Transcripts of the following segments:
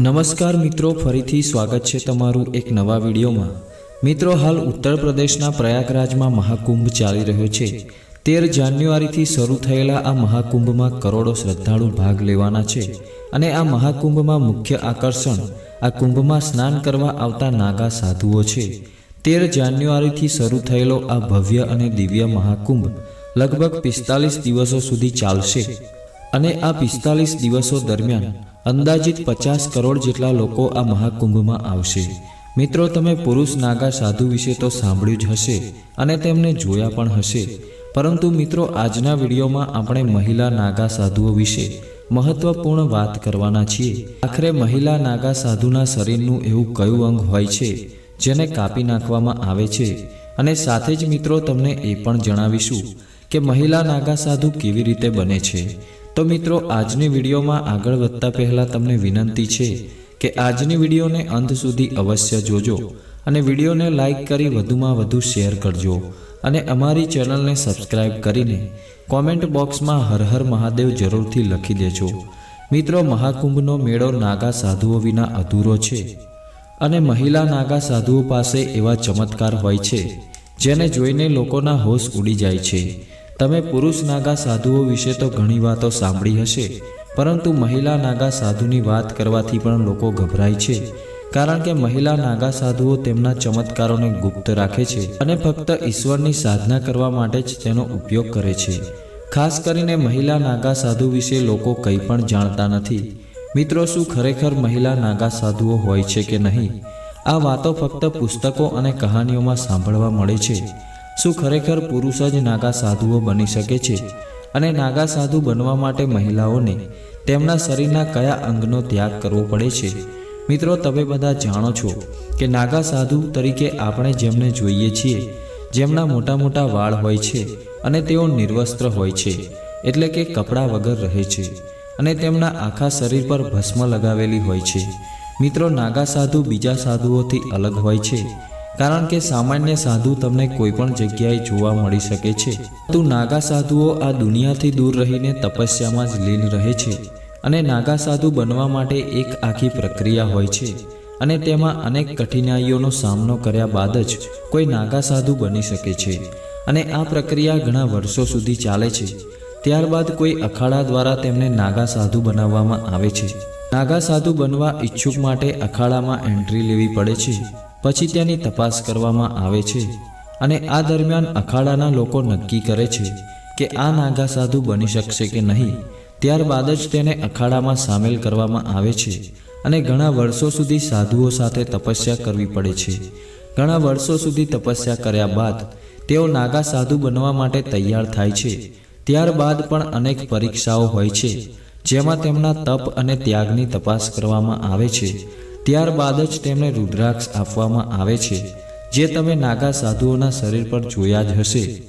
નમસ્કાર મિત્રો, ફરીથી સ્વાગત છે તમારું એક નવા વિડીયોમાં. મિત્રો, હાલ ઉત્તર પ્રદેશના પ્રયાગરાજમાં મહાકુંભ ચાલી રહ્યો છે. તેર જાન્યુઆરીથી શરૂ થયેલા આ મહાકુંભમાં કરોડો શ્રદ્ધાળુ ભાગ લેવાના છે અને આ મહાકુંભમાં મુખ્ય આકર્ષણ આ કુંભમાં સ્નાન કરવા આવતા નાગા સાધુઓ છે. તેર જાન્યુઆરીથી શરૂ થયેલો આ ભવ્ય અને દિવ્ય મહાકુંભ લગભગ પિસ્તાલીસ દિવસો સુધી ચાલશે. અને આ પિસ્તાલીસ દિવસો દરમિયાન અંદાજિત પચાસ કરોડ જેટલા લોકો આ મહાકુંભમાં આવશે. મિત્રો, તમે પુરુષ નાગા સાધુ વિશે તો સાંભળ્યું જ હશે અને તેમને જોયા પણ હશે. પરંતુ મિત્રો, આજના વિડીયોમાં આપણે મહિલા નાગા સાધુઓ વિશે મહત્વપૂર્ણ વાત કરવાના છીએ. આખરે મહિલા નાગા સાધુના શરીરનું એવું કયું અંગ હોય છે, જેને કાપી નાખવામાં આવે છે? અને સાથે જ મિત્રો, તમને એ પણ જણાવીશું કે મહિલા નાગા સાધુ કેવી રીતે બને છે? તો મિત્રો, આજની વિડીયોમાં આગળ વધતા પહેલાં તમને વિનંતી છે કે આજની વિડીયોને અંત સુધી અવશ્ય જોજો અને વિડીયોને લાઇક કરી વધુમાં વધુ શેર કરજો અને અમારી ચેનલને સબસ્ક્રાઇબ કરીને કોમેન્ટ બોક્સમાં હર હર મહાદેવ જરૂરથી લખી દેજો. મિત્રો, મહાકુંભનો મેળો નાગા સાધુઓ વિના અધૂરો છે અને મહિલા નાગા સાધુઓ પાસે એવા ચમત્કાર હોય છે જેને જોઈને લોકોના હોશ ઉડી જાય છે. તમે પુરુષ નાગા સાધુઓ વિશે તો ઘણી વાતો સાંભળી હશે, પરંતુ મહિલા નાગા સાધુની વાત કરવાથી પણ લોકો ગભરાય છે, કારણ કે મહિલા નાગા સાધુઓ તેમના ચમત્કારોને ગુપ્ત રાખે છે અને ફક્ત ઈશ્વરની સાધના કરવા માટે જ તેનો ઉપયોગ કરે છે. ખાસ કરીને મહિલા નાગા સાધુ વિશે લોકો કંઈ પણ જાણતા નથી. મિત્રો, શું ખરેખર મહિલા નાગા સાધુઓ હોય છે કે નહીં? આ વાતો ફક્ત પુસ્તકો અને કહાનીઓમાં સાંભળવા મળે છે. શું ખરેખર પુરુષ જ નાગા સાધુઓ બની શકે છે? અને નાગા સાધુ બનવા માટે મહિલાઓને તેમના શરીરના કયા અંગનો ત્યાગ કરવો પડે છે? મિત્રો, તમે બધા જાણો છો કે નાગા સાધુ તરીકે આપણે જેમને જોઈએ છીએ, જેમના મોટા મોટા વાળ હોય છે અને તેઓ નિર્વસ્ત્ર હોય છે, એટલે કે કપડાં વગર રહે છે અને તેમના આખા શરીર પર ભસ્મ લગાવેલી હોય છે. મિત્રો, નાગા સાધુ બીજા સાધુઓથી અલગ હોય છે. કારણ કે સામાન્ય સાધુ તમને કોઈ પણ જગ્યાએ જોવા મળી શકે છે. પરંતુ નાગા સાધુઓ આ દુનિયાથી દૂર રહીને તપસ્યામાં જ લીન રહે છે અને નાગા સાધુ બનવા માટે એક આખી પ્રક્રિયા હોય છે અને તેમાં અનેક કઠિનાઈઓનો સામનો કર્યા બાદ જ કોઈ નાગા સાધુ બની શકે છે અને આ પ્રક્રિયા ઘણા વર્ષો સુધી ચાલે છે. ત્યારબાદ કોઈ અખાડા દ્વારા તેમને નાગા સાધુ બનાવવામાં આવે છે. નાગા સાધુ બનવા ઈચ્છુક માટે અખાડામાં એન્ટ્રી લેવી પડે છે. પછી તેની તપાસ કરવામાં આવે છે અને આ દરમિયાન અખાડાના લોકો નક્કી કરે છે કે આ નાગા સાધુ બની શકશે કે નહીં, ત્યારબાદ જ તેને અખાડામાં સામેલ કરવામાં આવે છે અને ઘણા વર્ષો સુધી સાધુઓ સાથે તપસ્યા કરવી પડે છે. ઘણા વર્ષો સુધી તપસ્યા કર્યા બાદ તેઓ નાગા સાધુ બનવા માટે તૈયાર થાય છે. ત્યારબાદ પણ અનેક પરીક્ષાઓ હોય છે, જેમાં તેમના તપ અને ત્યાગની તપાસ કરવામાં આવે છે. ત્યારબાદ જ તેમને રુદ્રાક્ષ આપવામાં આવે છે, જે તમે નાગા સાધુઓના શરીર પર જોયા જ હશે.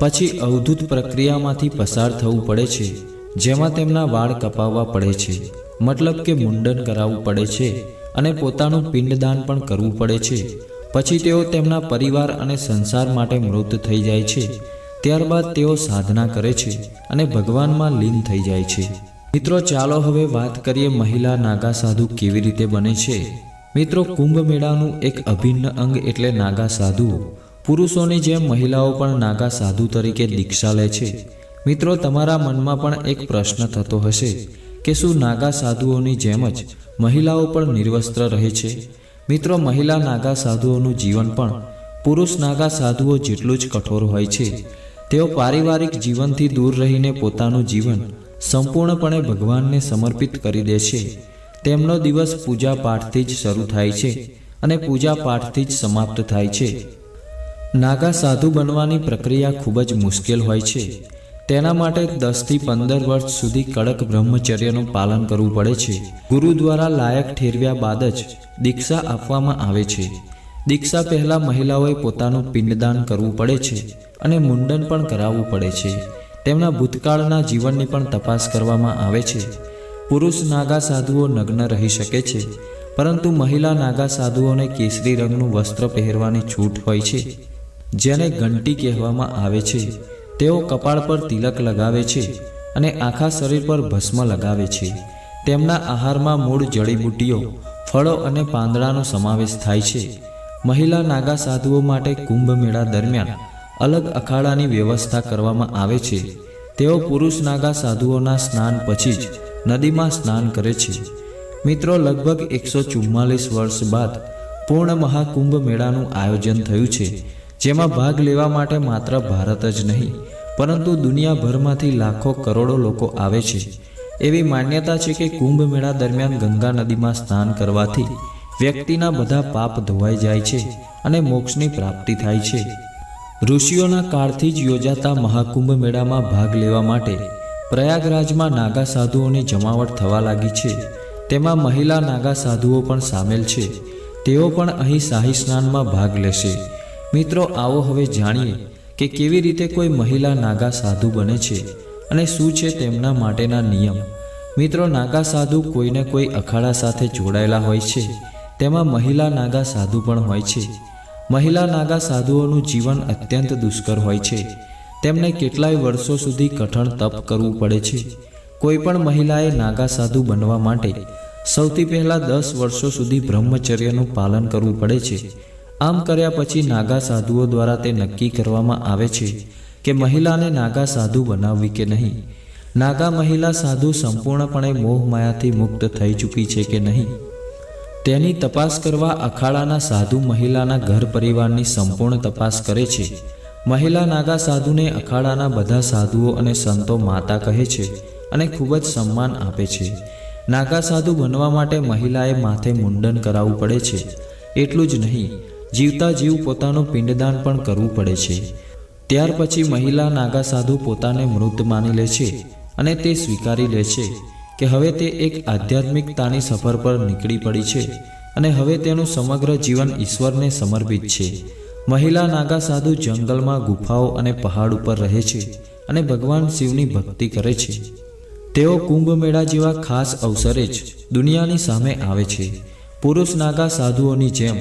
પછી અવધૂત પ્રક્રિયામાંથી પસાર થવું પડે છે, જેમાં તેમના વાળ કપાવવા પડે છે, મતલબ કે મુંડન કરાવવું પડે છે અને પોતાનું પિંડદાન પણ કરવું પડે છે. પછી તેઓ તેમના પરિવાર અને સંસાર માટે મૃત થઈ જાય છે. ત્યારબાદ તેઓ સાધના કરે છે અને ભગવાનમાં લીન થઈ જાય છે. મિત્રો, ચાલો હવે વાત કરીએ મહિલા નાગા સાધુ કેવી રીતે બને છે. મિત્રો કુંભ મેળાનું એક અભિન્ન અંગ એટલે નાગા સાધુઓ પુરુષોની જેમ મહિલાઓ પણ નાગા સાધુ તરીકે દીક્ષા લે છે. મિત્રો, તમારા મનમાં પણ એક પ્રશ્ન થતો હશે કે શું નાગા સાધુઓની જેમ જ મહિલાઓ પણ નિર્વસ્ત્ર રહે છે? મિત્રો, મહિલા નાગા સાધુઓનું જીવન પણ પુરુષ નાગા સાધુઓ જેટલું જ કઠોર હોય છે. તેઓ પારિવારિક જીવનથી દૂર રહીને પોતાનું જીવન સંપૂર્ણપણે ભગવાનને સમર્પિત કરી દે છે. તેમનો દિવસ પૂજા પાઠથી જ શરૂ થાય છે અને પૂજા પાઠથી જ સમાપ્ત થાય છે. નાગા સાધુ બનવાની પ્રક્રિયા ખૂબ જ મુશ્કેલ હોય છે. તેના માટે દસથી પંદર વર્ષ સુધી કડક બ્રહ્મચર્યનું પાલન કરવું પડે છે. ગુરુ દ્વારા લાયક ઠેરવ્યા બાદ જ દીક્ષા આપવામાં આવે છે. દીક્ષા પહેલાં મહિલાઓએ પોતાનું પિંડદાન કરવું પડે છે અને મુંડન પણ કરાવવું પડે છે. તેમના ભૂતકાળના જીવનની પણ તપાસ કરવામાં આવે છે. પુરુષ નાગા સાધુઓ નગ્ન રહી શકે છે, પરંતુ મહિલા નાગા સાધુઓને કેસરી રંગનું વસ્ત્ર પહેરવાની છૂટ હોય છે, જેને ઘંટી કહેવામાં આવે છે. તેઓ કપાળ પર તિલક લગાવે છે અને આખા શરીર પર ભસ્મ લગાવે છે. તેમના આહારમાં મૂળ જડીબુટ્ટીઓ, ફળો અને પાંદડાનો સમાવેશ થાય છે. મહિલા નાગા સાધુઓ માટે કુંભ મેળા દરમિયાન અલગ અખાડાની વ્યવસ્થા કરવામાં આવે છે. તેઓ પુરુષ નાગા સાધુઓના સ્નાન પછી જ નદીમાં સ્નાન કરે છે. મિત્રો, લગભગ એકસો ચુમ્માલીસ વર્ષ બાદ પૂર્ણ મહાકુંભ મેળાનું આયોજન થયું છે, જેમાં ભાગ લેવા માટે માત્ર ભારત જ નહીં, પરંતુ દુનિયાભરમાંથી લાખો કરોડો લોકો આવે છે. એવી માન્યતા છે કે કુંભ મેળા દરમિયાન ગંગા નદીમાં સ્નાન કરવાથી વ્યક્તિના બધા પાપ ધોવાઈ જાય છે અને મોક્ષની પ્રાપ્તિ થાય છે. ઋષિઓના કાળથી જ યોજાતા મહાકુંભ મેળામાં ભાગ લેવા માટે પ્રયાગરાજમાં નાગા સાધુઓની જમાવટ થવા લાગી છે. તેમાં મહિલા નાગા સાધુઓ પણ સામેલ છે. તેઓ પણ અહીં શાહી સ્નાનમાં ભાગ લેશે. મિત્રો, આવો હવે જાણીએ કે કેવી રીતે કોઈ મહિલા નાગા સાધુ બને છે અને શું છે તેમના માટેના નિયમ. મિત્રો, નાગા સાધુ કોઈને કોઈ અખાડા સાથે જોડાયેલા હોય છે. તેમાં મહિલા નાગા સાધુ પણ હોય છે. મહિલા નાગા સાધુઓનું જીવન અત્યંત દુષ્કર હોય છે. તેમને કેટલાય વર્ષો સુધી કઠણ તપ કરવું પડે છે. કોઈ પણ મહિલાએ નાગા સાધુ બનવા માટે સૌથી પહેલાં દસ વર્ષો સુધી બ્રહ્મચર્યનું પાલન કરવું પડે છે. આમ કર્યા પછી નાગા સાધુઓ દ્વારા તે નક્કી કરવામાં આવે છે કે મહિલાને નાગા સાધુ બનાવવી કે નહીં. નાગા મહિલા સાધુ સંપૂર્ણપણે મોહમાયાથી મુક્ત થઈ ચૂકી છે કે નહીં. તેની તપાસ કરવા અખાડાના સાધુ મહિલાના ઘર પરિવારની સંપૂર્ણ તપાસ કરે છે. મહિલા નાગા સાધુને અખાડાના બધા સાધુઓ અને સંતો માતા કહે છે અને ખૂબ જ સન્માન આપે છે. નાગા સાધુ બનવા માટે મહિલાએ માથે મુંડન કરાવવું પડે છે. એટલું જ નહીં, જીવતા જીવ પોતાનું પિંડદાન પણ કરવું પડે છે. ત્યાર પછી મહિલા નાગા સાધુ પોતાને મૃત માની લે છે અને તે સ્વીકારી લે છે. કે હવે તે એક આધ્યાત્મિકતાની સફર પર નીકળી પડી છે અને હવે તેનું સમગ્ર જીવન ઈશ્વરને સમર્પિત છે. મહિલા નાગા સાધુ જંગલમાં ગુફાઓ અને પહાડ ઉપર રહે છે અને ભગવાન શિવની ભક્તિ કરે છે. તેઓ કુંભમેળા જેવા ખાસ અવસરે જ દુનિયાની સામે આવે છે. પુરુષ નાગા સાધુઓની જેમ,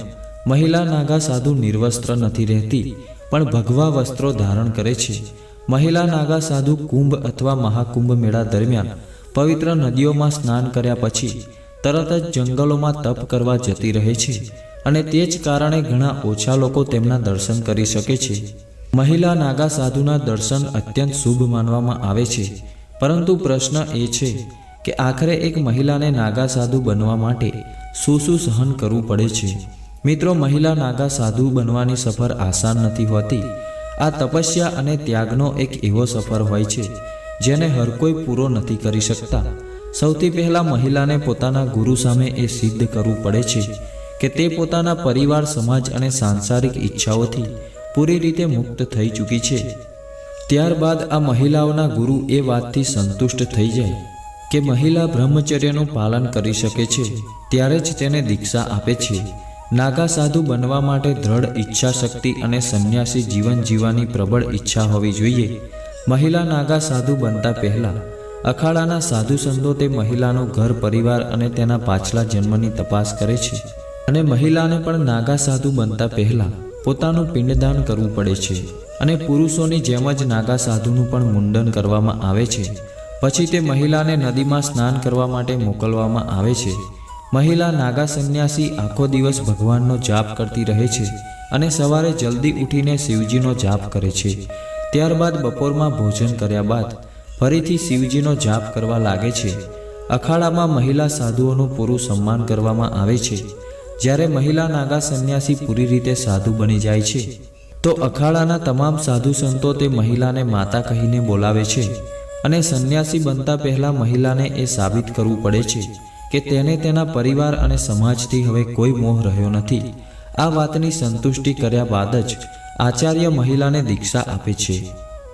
મહિલા નાગા સાધુ નિર્વસ્ત્ર નથી રહેતી, પણ ભગવા વસ્ત્રો ધારણ કરે છે. મહિલા નાગા સાધુ કુંભ અથવા મહાકુંભ મેળા દરમિયાન પવિત્ર નદીઓમાં સ્નાન કર્યા પછી તરત જ જંગલોમાં તપ કરવા જતી રહે છે અને તે જ કારણે ઘણા ઓછા લોકો તેમના દર્શન કરી શકે છે. મહિલા નાગા સાધુના દર્શન અત્યંત શુભ માનવામાં આવે છે. પરંતુ પ્રશ્ન એ છે કે આખરે એક મહિલાને નાગા સાધુ બનવા માટે શું શું સહન કરવું પડે છે? મિત્રો, મહિલા નાગા સાધુ બનવાની સફર આસાન નથી હોતી. આ તપસ્યા અને ત્યાગનો એક એવો સફર હોય છે જેને હર કોઈ પૂરો નથી કરી શકતા. સૌથી પહેલા મહિલાને પોતાના ગુરુ સામે એ સિદ્ધ કરવું પડે છે કે તે પોતાના પરિવાર, સમાજ અને સાંસારિક ઈચ્છાઓથી પૂરી રીતે મુક્ત થઈ ચૂકી છે. ત્યારબાદ આ મહિલાઓના ગુરુ એ વાતથી સંતુષ્ટ થઈ જાય કે મહિલા બ્રહ્મચર્યનું પાલન કરી શકે છે, ત્યારે જ તેને દીક્ષા આપે છે. નાગા સાધુ બનવા માટે દ્રઢ ઈચ્છા શક્તિ અને સંન્યાસી જીવન જીવવાની પ્રબળ ઈચ્છા હોવી જોઈએ. મહિલા નાગા સાધુ બનતા પહેલા અખાડાના સાધુ સંતો તે મહિલાનું ઘર, પરિવાર અને તેના પાછલા જન્મની તપાસ કરે છે અને મહિલાને પણ નાગા સાધુ બનતા પહેલા પોતાનું પિંડદાન કરવું પડે છે અને પુરુષોની જેમ જ નાગા સાધુનું પણ મુંડન કરવામાં આવે છે. પછી તે મહિલાને નદીમાં સ્નાન કરવા માટે મોકલવામાં આવે છે. મહિલા નાગા સંન્યાસી આખો દિવસ ભગવાનનો જાપ કરતી રહે છે અને સવારે જલ્દી ઉઠીને શિવજીનો જાપ કરે છે. ત્યારબાદ બપોરમાં ભોજન કર્યા બાદ ફરીથી શિવજીનો જાપ કરવા લાગે છે. અખાડામાં મહિલા સાધુઓનું પૂરું સન્માન કરવામાં આવે છે. જ્યારે મહિલા નાગા સંન્યાસી પૂરી રીતે સાધુ બની જાય છે, તો અખાડાના તમામ સાધુ સંતો તે મહિલાને માતા કહીને બોલાવે છે અને સંન્યાસી બનતા પહેલા મહિલાને એ સાબિત કરવું પડે છે કે તેને તેના પરિવાર અને સમાજથી હવે કોઈ મોહ રહ્યો નથી. આ વાતની સંતુષ્ટિ કર્યા બાદ જ આચાર્ય મહિલાને દીક્ષા આપે છે.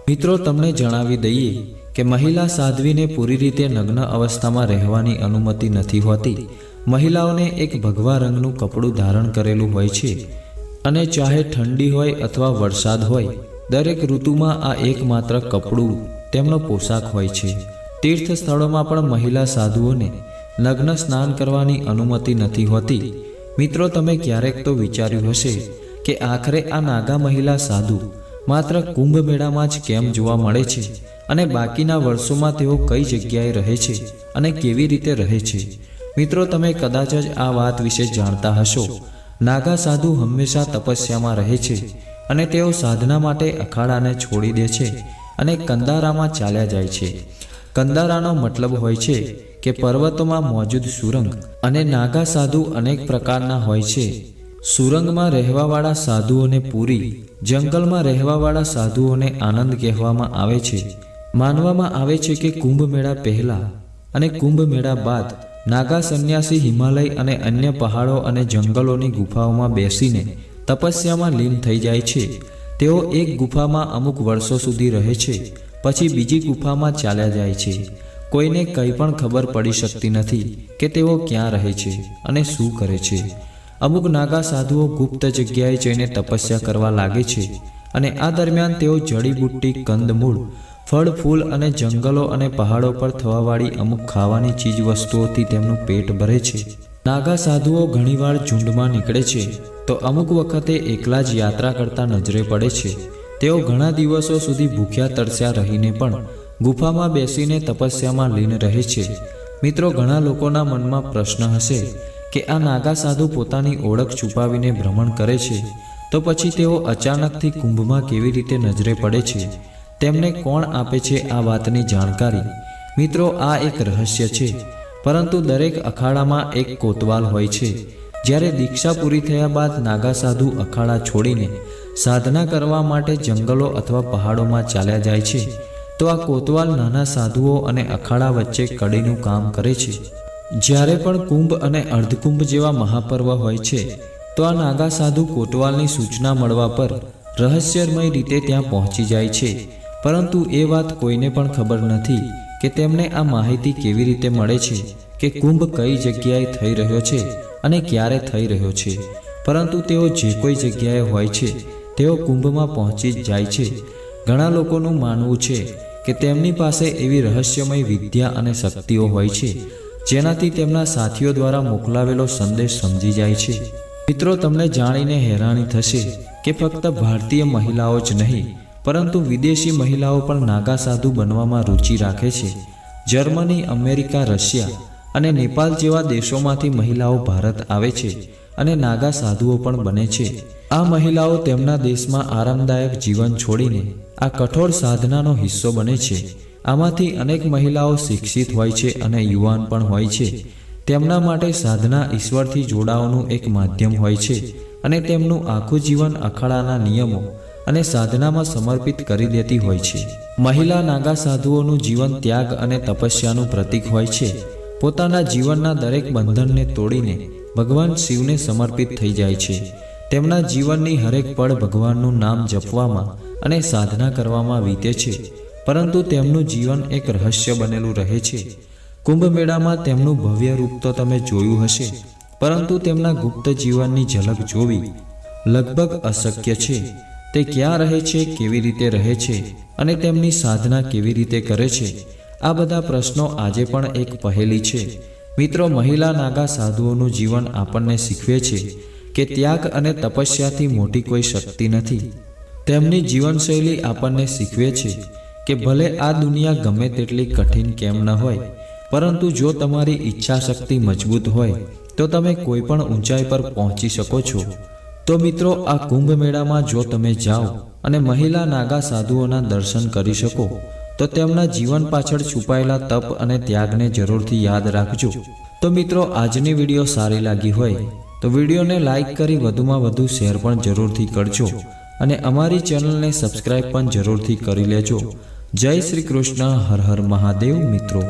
મિત્રો, તમને જણાવી દઈએ કે મહિલા સાધ્વીને પૂરી રીતે નગ્ન અવસ્થામાં રહેવાની અનુમતિ નથી હોતી. મહિલાઓને એક ભગવા રંગનું કપડું ધારણ કરેલું હોય છે અને ચાહે ઠંડી હોય અથવા વરસાદ હોય, દરેક ઋતુમાં આ એકમાત્ર કપડું તેમનો પોશાક હોય છે. તીર્થ સ્થળોમાં પણ મહિલા સાધુઓને નગ્ન સ્નાન કરવાની અનુમતિ નથી હોતી. મિત્રો, તમે ક્યારેક તો વિચાર્યું હશે કે આખરે આ નાગા મહિલા સાધુ માત્ર કુંભ મેળામાં જ કેમ જોવા મળે છે અને બાકીના વર્ષોમાં તેઓ કઈ જગ્યાએ રહે છે અને કેવી રીતે રહે છે? મિત્રો, તમે કદાચ જ આ વાત વિશે જાણતા હશો. નાગા સાધુ હંમેશા તપસ્યામાં રહે છે અને તેઓ સાધના માટે અખાડાને છોડી દે છે અને કંદારામાં ચાલ્યા જાય છે. કંદારાનો મતલબ હોય છે કે પર્વતોમાં મોજૂદ સુરંગ અને નાગા સાધુ અનેક પ્રકારના હોય છે. સુરંગમાં રહેવાવાળા સાધુઓને પૂરી, જંગલમાં રહેવાવાળા સાધુઓને આનંદ કહેવામાં આવે છે. માનવામાં આવે છે કે કુંભ મેળા પહેલા અને કુંભ મેળા બાદ નાગા સંન્યાસી હિમાલય અને અન્ય પહાડો અને જંગલોની ગુફાઓમાં બેસીને તપસ્યામાં લીન થઈ જાય છે. તેઓ એક ગુફામાં અમુક વર્ષો સુધી રહે છે, પછી બીજી ગુફામાં ચાલ્યા જાય છે. કોઈને કંઈ પણ ખબર પડી શકતી નથી કે તેઓ ક્યાં રહે છે અને શું કરે છે. અમુક નાગા સાધુઓ ગુપ્ત જગ્યાએ જઈને તપસ્યા કરવા લાગે છે અને આ દરમિયાન તેઓ જડીબુટ્ટી કંદમૂળ, ફળ, ફૂલ અને જંગલો અને પહાડો પર થવાવાળી અમુક ખાવાની ચીજ વસ્તુઓથી તેમનું પેટ ભરે છે. નાગા સાધુઓ ઘણીવાર ઝુંડમાં નીકળે છે, તો અમુક વખતે એકલા જ યાત્રા કરતા નજરે પડે છે. તેઓ ઘણા દિવસો સુધી ભૂખ્યા તરસ્યા રહીને પણ ગુફામાં બેસીને તપસ્યામાં લીન રહે છે. મિત્રો, ઘણા લોકોના મનમાં પ્રશ્ન હશે કે આ નાગા સાધુ પોતાની ઓળખ છુપાવીને ભ્રમણ કરે છે, તો પછી તેઓ અચાનકથી કુંભમાં કેવી રીતે નજરે પડે છે, તેમને કોણ આપે છે આ વાતની જાણકારી? મિત્રો, આ એક રહસ્ય છે, પરંતુ દરેક અખાડામાં એક કોતવાલ હોય છે. જ્યારે દીક્ષા પૂરી થયા બાદ નાગા સાધુ અખાડા છોડીને સાધના કરવા માટે જંગલો અથવા પહાડોમાં ચાલ્યા જાય છે, તો આ કોતવાલ નાના સાધુઓ અને અખાડા વચ્ચે કડીનું કામ કરે છે. જ્યારે પણ કુંભ અને અર્ધકુંભ જેવા મહાપર્વ હોય છે, તો આ નાગા સાધુ કોટવાલની સૂચના મળવા પર રહસ્યમય રીતે ત્યાં પહોંચી જાય છે. પરંતુ એ વાત કોઈને પણ ખબર નથી કે તેમને આ માહિતી કેવી રીતે મળે છે, કે કુંભ કઈ જગ્યાએ થઈ રહ્યો છે અને ક્યારે થઈ રહ્યો છે. પરંતુ તેઓ જે કોઈ જગ્યાએ હોય છે, તેઓ કુંભમાં પહોંચી જાય છે. ઘણા લોકોનું માનવું છે કે તેમની પાસે એવી રહસ્યમય વિદ્યા અને શક્તિઓ હોય છે જેનાથી તેમના સાથીઓ દ્વારા મોકલાવેલો સંદેશ સમજી જાય છે. મિત્રો, તમને જાણીને હેરાની થશે કે ફક્ત ભારતીય મહિલાઓ જ નહીં, પરંતુ વિદેશી મહિલાઓ પણ નાગા સાધુ બનવામાં રુચિ રાખે છે. જર્મની, અમેરિકા, રશિયા અને નેપાલ જેવા દેશોમાંથી મહિલાઓ ભારત આવે છે અને નાગા સાધુઓ પણ બને છે. આ મહિલાઓ તેમના દેશમાં આરામદાયક જીવન છોડીને આ કઠોર સાધનાનો હિસ્સો બને છે. આમાંથી અનેક મહિલાઓ શિક્ષિત હોય છે અને યુવાન પણ હોય છે. તેમના માટે સાધના ઈશ્વરથી જોડાવાનું એક માધ્યમ હોય છે અને તેમનું આખું જીવન અખાડાના નિયમો અને સાધનામાં સમર્પિત કરી દેતી હોય છે. મહિલા નાગા સાધુઓનું જીવન ત્યાગ અને તપસ્યાનું પ્રતીક હોય છે. પોતાના જીવનના દરેક બંધનને તોડીને ભગવાન શિવને સમર્પિત થઈ જાય છે. તેમના જીવનની હરેક પળ ભગવાનનું નામ જપવામાં અને સાધના કરવામાં વીતે છે. પરંતુ તેમનું જીવન એક રહસ્ય બનેલું રહે છે. કુંભ મેળામાં તેમનું ભવ્ય રૂપ તો તમે જોયું હશે, પરંતુ તેમના ગુપ્ત જીવનની ઝલક જોવી લગભગ અશક્ય છે. તે ક્યાં રહે છે, કેવી રીતે રહે છે અને તેમની સાધના કેવી રીતે કરે છે, આ બધા પ્રશ્નો આજે પણ એક પહેલી છે. મિત્રો, મહિલા નાગા સાધુઓનું જીવન આપણને શીખવે છે કે ત્યાગ અને તપસ્યાથી મોટી કોઈ શક્તિ નથી. તેમની જીવનશૈલી આપણને શીખવે છે કે ભલે આ દુનિયા ગમે તેટલી કઠિન કેમ ન હોય, પરંતુ જો તમારી ઈચ્છા શક્તિ મજબૂત હોય, તો તમે કોઈ પણ ઊંચાઈ પર પહોંચી શકો છો. તો મિત્રો, આ કુંભ મેળામાં જો તમે જાઓ અને મહિલા નાગા સાધુઓના દર્શન કરી શકો, તો તેમના જીવન પાછળ છુપાયેલા તપ અને ત્યાગને જરૂરથી યાદ રાખજો. તો મિત્રો, આજની વીડિયો સારી લાગી હોય, તો વિડીયોને લાઇક કરી વધુમાં વધુ શેર પણ જરૂરથી કરજો અને અમારી ચેનલને સબસ્ક્રાઇબ પણ જરૂરથી કરી લેજો. જય શ્રી કૃષ્ણ હર હર મહાદેવ મિત્રો.